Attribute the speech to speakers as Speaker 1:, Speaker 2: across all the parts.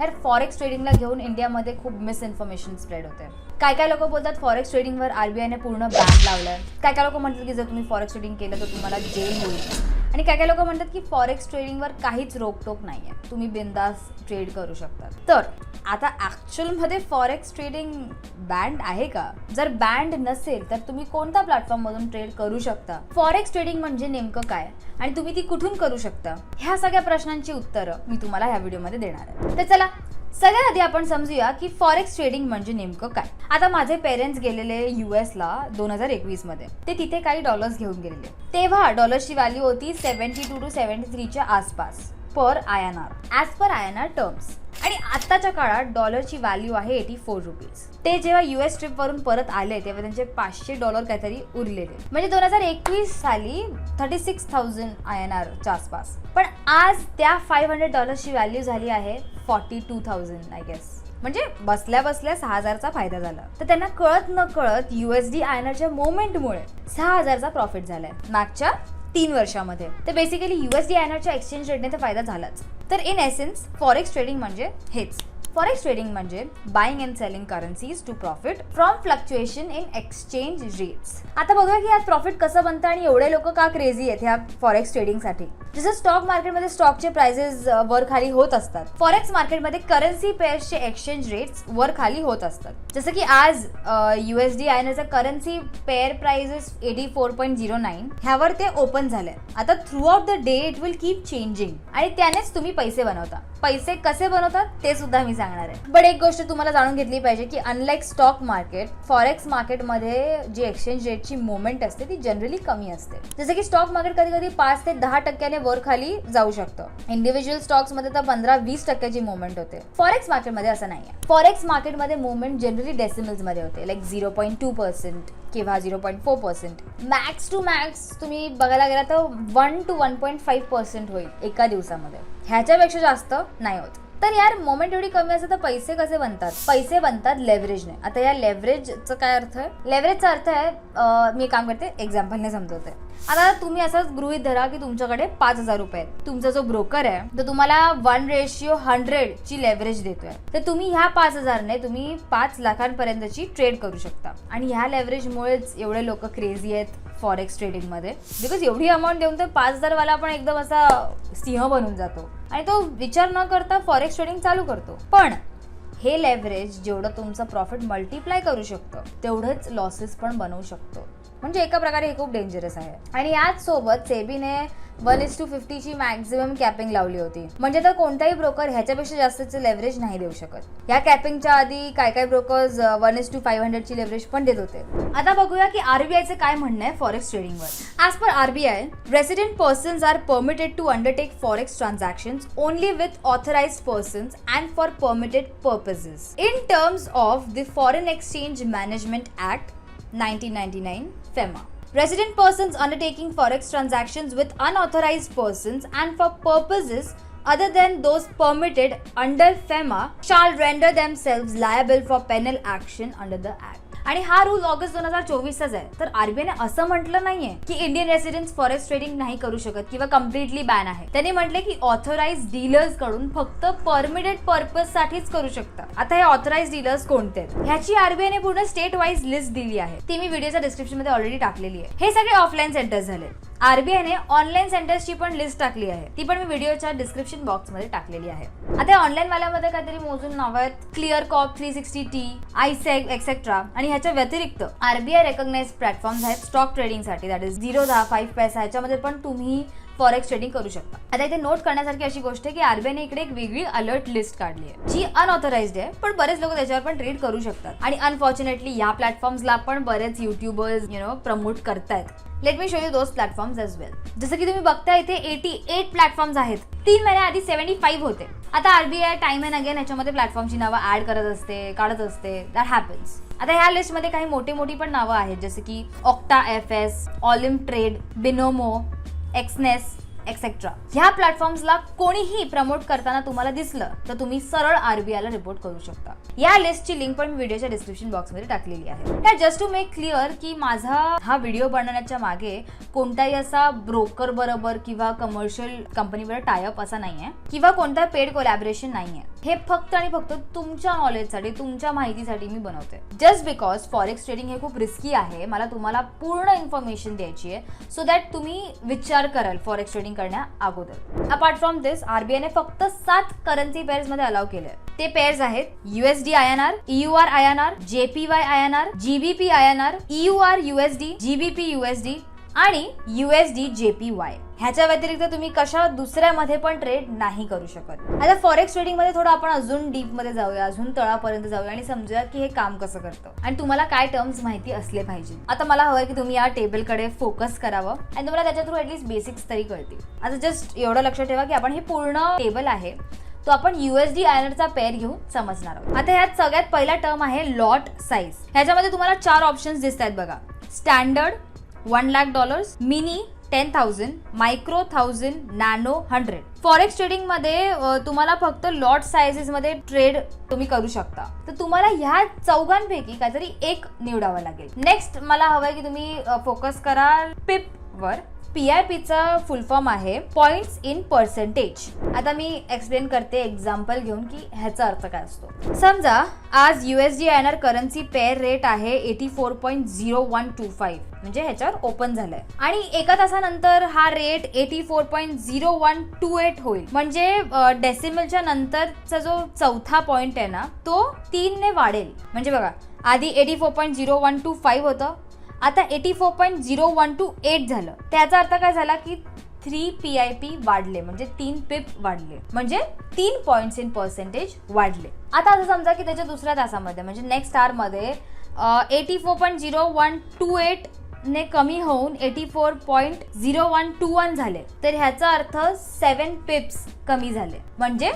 Speaker 1: यार फॉरेक्स ट्रेडिंगला घेऊन इंडियामध्ये खूप मिसइन्फॉर्मेशन स्प्रेड होते काय काय लोक बोलतात फॉरेक्स ट्रेडिंगवर आरबीआयने पूर्ण बॅन लावलं काय काय लोक म्हणतात की जर तुम्ही फॉरेक्स ट्रेडिंग केलं तर तुम्हाला जेल होईल. आणि काय काय लोक म्हणतात की फॉरेक्स ट्रेडिंगवर काहीच रोकटोक नाही आहे तुम्ही बिंदास ट्रेड करू शकता तर आता ॲक्च्युअलमध्ये फॉरेक्स ट्रेडिंग बँड आहे का? जर बँड नसेल तर तुम्ही कोणत्या प्लॅटफॉर्ममधून ट्रेड करू शकता? फॉरेक्स ट्रेडिंग म्हणजे नेमकं काय? आणि तुम्ही ती कुठून करू शकता? ह्या सगळ्या प्रश्नांची उत्तरं मी तुम्हाला ह्या व्हिडिओमध्ये देणार आहे. तर चला सगळ्यात आधी आपण समजूया की फॉरेक्स ट्रेडिंग म्हणजे नेमकं काय. आता माझे पेरेंट्स गेलेले यू दोन हजार एकवीसमध्ये. ते तिथे काही डॉलर्स घेऊन गेलेले. तेव्हा डॉलरची व्हॅल्यू होती सेव्हन्टी टू टू सेव्हन्टी थ्रीच्या आसपास. Per I N R as per I N R terms आणि आत्ताच्या काळात डॉलरची व्हॅल्यू आहे एटी फोर रुपीज ते जेव्हा युएस एस वरून परत आले तेव्हा त्यांचे पाचशे डॉलर काहीतरी उरलेले. म्हणजे दोन हजार एकवीस साली thirty six thousand I N आरच्या आसपास. पण आज त्या फाईव्ह हंड्रेड डॉलरची व्हॅल्यू झाली आहे forty two thousand I guess म्हणजे बसल्या बसल्या सहा हजारचा फायदा झाला. तर त्यांना कळत न कळत युएसडी आय एन आरच्या मुवमेंटमुळे सहा हजारचा प्रॉफिट झालाय. मागच्या तीन वर्षामध्ये. तर बेसिकली युएसडी आय एक्सचेंज रेटने तर फायदा झालाच. तर इन एसेन्स फॉरेक्स ट्रेडिंग म्हणजे हेच. फॉरेक्स ट्रेडिंग म्हणजे buying and selling currencies to profit from fluctuation in exchange rates आता बघूया की यात प्रॉफिट कसं बनतं आणि एवढे लोक का क्रेझी आहेत ह्या फॉरेक्स ट्रेडिंगसाठी जसं स्टॉक मार्केटमध्ये स्टॉकचे प्राइसेस वर खाली होत असतात. फॉरेक्स मार्केटमध्ये करन्सी पेअर्सचे एक्सचेंज रेट्स वर खाली होत असतात. जसं की आज USD I एनचा currency pair prices eighty four point zero nine ह्यावर ते ओपन झाले आता throughout the day it will keep changing आणि त्यानेच तुम्ही पैसे बनवता. पैसे कसे बनवतात ते सुद्धा मी सांगणार आहे. बट एक गोष्ट तुम्हाला जाणून घेतली पाहिजे की अनलाईक स्टॉक मार्केट फॉरेक्स मार्केटमध्ये जी एक्सचेंज रेटची मुवमेंट असते ती जनरली कमी असते. जसं की स्टॉक मार्केट कधी कधी पाच ते दहा टक्क्याने वर खाली जाऊ शकतं. इंडिव्हिज्युअल स्टॉक्समध्ये तर पंधरा वीस टक्क्याची मुवमेंट होते. फॉरेक्स मार्केटमध्ये असं नाही आहे फॉरेक्स मार्केटमध्ये मुवमेंट जनरली डेसिमल्समध्ये होते like zero point two percent किंवा zero point four percent. Max to max तुम्ही बघायला गेला तर one two one point five percent होईल एका दिवसामध्ये. ह्याच्यापेक्षा जास्त नाही होत. तर यार मोमेंट एवढी कमी असते तर पैसे कसे बनतात? पैसे बनतात लेव्हरेजने आता या लेव्हरेजचा काय अर्थ आहे? लेव्हरेजचा अर्थ आहे मी काम करते एक्झाम्पलने समजवते. आता तुम्ही असंच गृहित धरा की तुमच्याकडे पाच हजार रुपये आहेत. तुमचा जो ब्रोकर आहे तो तुम्हाला वन रेशिओ हंड्रेड ची लेव्हरेज देतोय. तर तुम्ही ह्या पाच हजारने तुम्ही पाच लाखांपर्यंतची ट्रेड करू शकता. आणि ह्या लेव्हरेजमुळेच एवढे लोक क्रेझी आहेत. फॉरेक्स ट्रेडिंगमध्ये बिकॉज एवढी अमाऊंट देऊन तर पाच हजारवाला आपण एकदम असा सिंह बनून जातो. आणि तो विचार न करता फॉरेक्स ट्रेडिंग चालू करतो. पण हे लेव्हरेज जेवढं तुमचं प्रॉफिट मल्टिप्लाय करू शकतं तेवढंच लॉसेस पण बनवू शकतो. म्हणजे एका प्रकारे हे खूप डेंजरस आहे. आणि याच सोबत सेबीने वन इज टू फिफ्टीची मॅक्झिमम कॅपिंग लावली होती. म्हणजे तर कोणताही ब्रोकर ह्याच्यापेक्षा जास्तचे लेव्हरेज नाही देऊ शकत. या कॅपिंगच्या आधी काय काय brokers one is to five हंड्रेडची leverage पण देत होते. आता बघूया की आरबीआयचं काय म्हणणं आहे forex ट्रेडिंगवर as per RBI resident persons are permitted to undertake forex transaction only with authorise persons and for permitted purposes in terms of the foreign exchange management act 1999 FEMA. Resident persons undertaking forex transactions with unauthorized persons and for purposes other than those permitted under FEMA shall render themselves liable for penal action under the act. आणि हा rule August दोन हजार चोवीसचाच आहे. तर आरबीआयने असं म्हटलं नाहीये की इंडियन रेसिडेंट्स फॉरेस्ट ट्रेडिंग नाही करू शकत किंवा कम्प्लिटली बॅन आहे. त्यांनी म्हटले की ऑथोराइज डीलर्सकडून फक्त परमिटेड पर्पज साठीच करू शकतात आता हे ऑथोराइज डीलर्स कोणते आहेत? ह्याची आरबीआयने पूर्ण स्टेट वाईज लिस्ट दिली आहे. ती मी व्हिडिओच्या डिस्क्रिप्शनमध्ये ऑलरेडी टाकलेली आहे. हे सगळे ऑफलाईन सेंटर्स झाले आरबीआयने ऑनलाईन सेंटर्सची पण लिस्ट टाकली आहे. ती पण मी व्हिडिओच्या डिस्क्रिप्शन बॉक्समध्ये टाकलेली आहे. आता ऑनलाईन वाल्यामध्ये काहीतरी मोजून नाव आहेत. Clear corp three sixty T आयसेक etcetera आणि ह्याच्या व्यतिरिक्त आरबीआय रेकॉग्नाइज प्लॅटफॉर्म्स आहेत. स्टॉक ट्रेडिंगसाठी दॅट इज झिरो दहा फाईव्ह पैसा ह्याच्यामध्ये पण तुम्ही फॉरेक्स ट्रेडिंग करू शकता. आता इथे नोट करण्यासारखी अशी गोष्ट आहे की आरबीआयने इकडे एक वेगळी अलर्ट लिस्ट काढली आहे जी अनऑथराइज आहे पण बरेच लोक त्याच्यावर पण ट्रेड करू शकतात. आणि अनफॉर्च्युनेटली या प्लॅटफॉर्म्सला पण बरेच युट्यूबर्स यु नो प्रमोट करतायत. Let me show you those platforms as well जसं की तुम्ही बघता इथे एटी एट प्लॅटफॉर्म्स आहेत. तीन महिन्याआधी सेव्हन्टी फाईव्ह होते. आता आरबीआय टाइम अँड अगेन याच्यामध्ये प्लॅटफॉर्मची नावं ऍड करत असते काढत असते. दॅट हॅपन्स आता ह्या लिस्टमध्ये काही मोठी मोठी पण नावं आहेत जसं की Octa F S Olymp Trade Binomo Exness etcetera ह्या प्लॅटफॉर्म्सला कोणीही प्रमोट करताना तुम्हाला दिसलं तर तुम्ही सरळ आरबीआयला रिपोर्ट करू शकता. या लिस्टची लिंक पण मी व्हिडिओच्या डिस्क्रिप्शन बॉक्समध्ये टाकलेली आहे. त्या जस्ट टू मेक क्लिअर की माझा हा व्हिडिओ बनवण्याच्या मागे कोणताही असा ब्रोकर बरोबर किंवा कमर्शियल कंपनीवर टायअप असा नाहीये किंवा कोणता पेड कोलॅबरेशन नाहीये. हे फक्त आणि फक्त तुमच्या नॉलेजसाठी तुमच्या माहितीसाठी मी बनवते. जस्ट बिकॉज फॉरेक्स ट्रेडिंग हे खूप रिस्की आहे मला तुम्हाला पूर्ण इन्फॉर्मेशन द्यायची आहे सो दॅट तुम्ही विचार कराल फॉरेक्स ट्रेडिंग करण्या अगोदर. अपार्ट फ्रॉम दिस आरबीआयने फक्त सात करन्सी पेअर्समध्ये अलाव केले. ते पेअर्स आहेत USD I N R U R I N R JPY I N R GBP I N R U R USD GBP USD आणि युएसडी जेपीवाय ह्याच्या व्यतिरिक्त तुम्ही कशा दुसऱ्यामध्ये पण ट्रेड नाही करू शकत. आता फॉरेक्स ट्रेडिंगमध्ये थोडं आपण अजून डीपमध्ये जाऊया अजून तळापर्यंत जाऊया आणि समजूया की हे काम कसं करतं. आणि तुम्हाला काय टर्म्स माहिती असले पाहिजे. आता मला हवं की तुम्ही या टेबलकडे फोकस करावं आणि तुम्हाला त्याच्या थ्रू ऍटलीस्ट बेसिक्स तरी कळतील. आता जस्ट एवढं लक्षात ठेवा की आपण हे पूर्ण टेबल आहे तो आपण युएसडी आयनरचा पेअर घेऊन समजणार आहोत. आता ह्यात सगळ्यात पहिला टर्म आहे लॉट साईज ह्याच्यामध्ये तुम्हाला चार ऑप्शन्स दिसत आहेत बघा. Standard one lakh dollars mini ten thousand micro thousand nano hundred forex ट्रेडिंगमध्ये तुम्हाला फक्त लॉट सायझेस मध्ये ट्रेड तुम्ही करू शकता. तर तुम्हाला ह्या चौघांपैकी काहीतरी एक निवडावं लागेल. नेक्स्ट मला हवंय की तुम्ही फोकस करा पिप वर. पी आर पीचा फुल फॉर्म आहे पॉइंट्स इन पर्सेंटेज आता मी एक्सप्लेन करते एक्झाम्पल घेऊन की ह्याचा अर्थ काय असतो. समजा आज USD I N R currency pair rate आहे eighty four point zero one two five म्हणजे ह्याच्यावर ओपन झालंय. आणि एका तासानंतर हा rate eighty four point zero one two eight होईल. म्हणजे डेसिमलच्या नंतरचा जो चौथा पॉइंट आहे ना तो तीनने वाढेल. म्हणजे बघा आधी eighty four point zero one two five होतं आता eighty four point zero one two eight झालं. त्याचा अर्थ काय झाला की थ्री पी आय पी वाढले म्हणजे तीन पिप वाढले म्हणजे तीन पॉईंट्स इन पर्सेंटेज वाढले. आता असं समजा की त्याच्या दुसऱ्या तासामध्ये म्हणजे नेक्स्टमध्ये eighty four point zero one two eight ने कमी होऊन eighty four point zero one two one झाले. तर ह्याचा अर्थ सेवन पिप्स कमी झाले. म्हणजे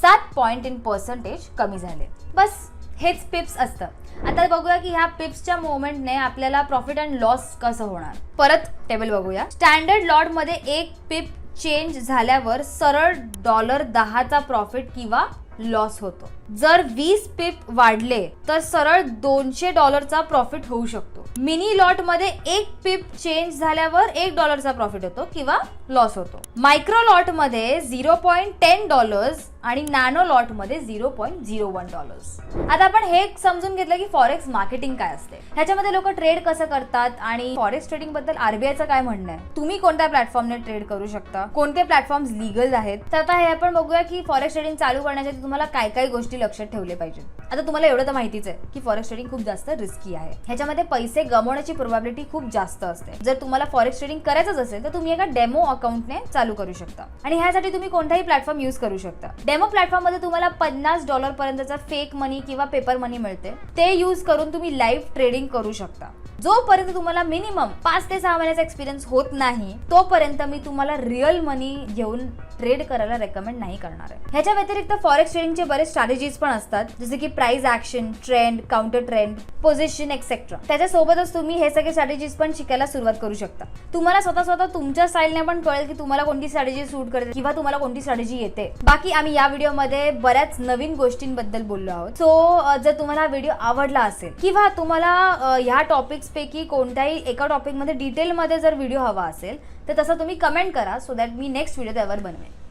Speaker 1: सात पॉईंट इन पर्सेंटेज कमी झाले. बस. हेच पिप्स असतं. आता बघूया की ह्या पिप्सच्या मोमेंटने आपल्याला प्रॉफिट अँड लॉस कसं होणार. परत टेबल बघूया. स्टँडर्ड लॉटमध्ये एक पिप चेंज झाल्यावर सरळ डॉलर दहाचा प्रॉफिट किंवा लॉस होतो. जर वीस पिप वाढले तर सरळ दोनशे डॉलरचा प्रॉफिट होऊ शकतो. मिनी लॉटमध्ये एक पिप चेंज झाल्यावर एक डॉलरचा प्रॉफिट होतो किंवा लॉस होतो. मायक्रो लॉटमध्ये झिरो पॉईंट टेन डॉलर्स आणि nano लॉटमध्ये zero point zero one dollars आता आपण हे समजून घेतलं की फॉरेक्स मार्केटिंग काय असते. ह्याच्यामध्ये लोक ट्रेड कसं करतात आणि फॉरेक्स ट्रेडिंगबद्दल आरबीआयचं काय म्हणणं आहे? तुम्ही कोणत्या प्लॅटफॉर्मने ट्रेड करू शकता? कोणते प्लॅटफॉर्म्स लिगल आहेत? तर आता हे आपण बघूया की फॉरेक्स ट्रेडिंग चालू करण्यासाठी तुम्हाला काय काय गोष्टी लक्षात ठेवले पाहिजे? आता तुम्हाला एवढं तर माहितीच आहे की फॉरेक्स ट्रेडिंग खूप जास्त रिस्की आहे. ह्याच्यामध्ये पैसे गमवण्याची प्रोबॅबिलिटी खूप जास्त असते. जर तुम्हाला फॉरेक्स ट्रेडिंग करायचंच असेल तर तुम्ही एका डेमो अकाउंटने चालू करू शकता. आणि ह्यासाठी तुम्ही कोणताही प्लॅटफॉर्म युज करू शकता. डेमो प्लॅटफॉर्ममध्ये तुम्हाला पन्नास डॉलर पर्यंतचा फेक मनी किंवा पेपर मनी मिळते. ते यूज करून तुम्ही लाईव्ह ट्रेडिंग करू शकता. जोपर्यंत तुम्हाला मिनिमम पाच ते सहा महिन्याचा एक्सपिरियन्स होत नाही तोपर्यंत मी तुम्हाला रिअल मनी घेऊन ट्रेड करायला रेकमेंड नाही करणार आहे. ह्याच्या व्यतिरिक्त फॉरेक्स ट्रेडिंगचे बरेच स्ट्रॅटेजीज पण असतात जसे की price action trend counter trend position etcetera त्याच्यासोबतच तुम्ही हे सगळे स्ट्रॅटेजीज पण शिकायला सुरुवात करू शकता. तुम्हाला स्वतः स्वतः तुमच्या स्टाईलने पण कळेल की तुम्हाला कोणती स्ट्रॅटेजी सूट करते किंवा तुम्हाला कोणती स्ट्रॅटेजी येते. बाकी आम्ही या व्हिडिओमध्ये बऱ्याच नवीन गोष्टींबद्दल बोललो आहोत. सो जर तुम्हाला हा व्हिडिओ आवडला असेल किंवा तुम्हाला ह्या टॉपिक पैकी कोणत्याही एका टॉपिकमध्ये डिटेलमध्ये जर व्हिडिओ हवा असेल तर तसं तुम्ही कमेंट करा सो दॅट मी नेक्स्ट व्हिडिओ त्यावर बनवेन.